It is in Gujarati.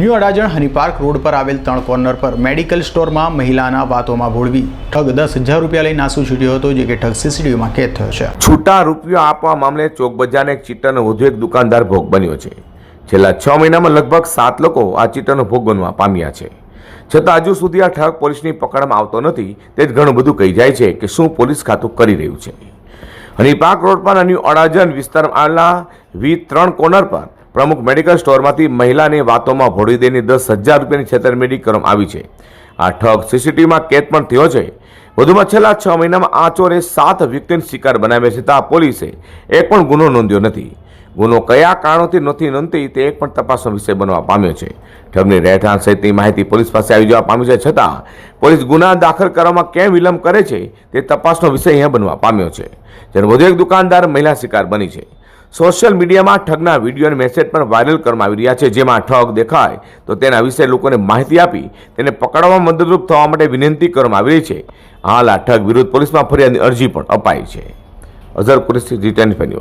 ન્યૂ અડાજણ હનીપાર્ક રોડ પર આવેલ ત્રણ કોર્નર પર મેડિકલ સ્ટોરમાં મહિલાના વાતોમાં ભોળવી. ઠગ દસ હજાર રૂપિયા લઈ નાસુ છૂટ્યો હતો, જે કે ઠગ સીસીટીવીમાં કેદ થયો છે. છૂટા રૂપિયા આપવા મામલે ચોક બજારના એક ચીટરનો વધુ એક દુકાનદાર ભોગ બન્યો છે. છેલ્લા છ મહિનામાં લગભગ સાત લોકો આ ચીટરનો ભોગ બનવા પામ્યા છે. છતાં હજુ સુધી આ ઠગ પોલીસની પકડમાં આવતો નથી. તે જ ઘણું બધું કહી જાય છે કે શું પોલીસ ખાતું કરી રહ્યું છે. હનીપાક રોડ પર ન્યૂ અડાજણ વિસ્તારમાં આવેલા વી ત્રણ કોર્નર પર પ્રમુખ મેડિકલ સ્ટોરમાંથી મહિલાની વાતોમાં ભોળી દઈને દસ હજાર રૂપિયાની છેતરમેડી કરવામાં આવી છે. આ ઠગ સીસીટીવીમાં કેદ પણ થયો છે. વધુમાં છેલ્લા છ મહિનામાં આ ચોરે સાત વ્યક્તિને શિકાર બનાવ્યા છતાં પોલીસે એક પણ ગુનો નોંધ્યો નથી. ગુનો કયા કારણોથી નથી નોંધતી તે એક પણ તપાસનો વિષય બનવા પામ્યો છે. ઠગની રહેઠાણ સહિતની માહિતી પોલીસ પાસે આવી જવા પામી છે છતાં પોલીસ ગુના દાખલ કરવામાં કેમ વિલંબ કરે છે તે તપાસનો વિષય અહીંયા બનવા પામ્યો છે. જ્યારે વધુ એક દુકાનદાર મહિલા શિકાર બની છે. સોશિયલ મીડિયામાં ઠગના વીડિયો અને મેસેજ પણ વાયરલ કરવામાં આવી રહ્યા છે. જેમાં ઠગ દેખાય તો તેના વિશે લોકોને માહિતી આપી તેને પકડવામાં મદદરૂપ થવા માટે વિનંતી કરવામાં આવી રહી છે. હાલ આ ઠગ વિરુદ્ધ પોલીસમાં ફરિયાદની અરજી પણ અપાઈ છે. અઝર કુરેશી, જી ટેન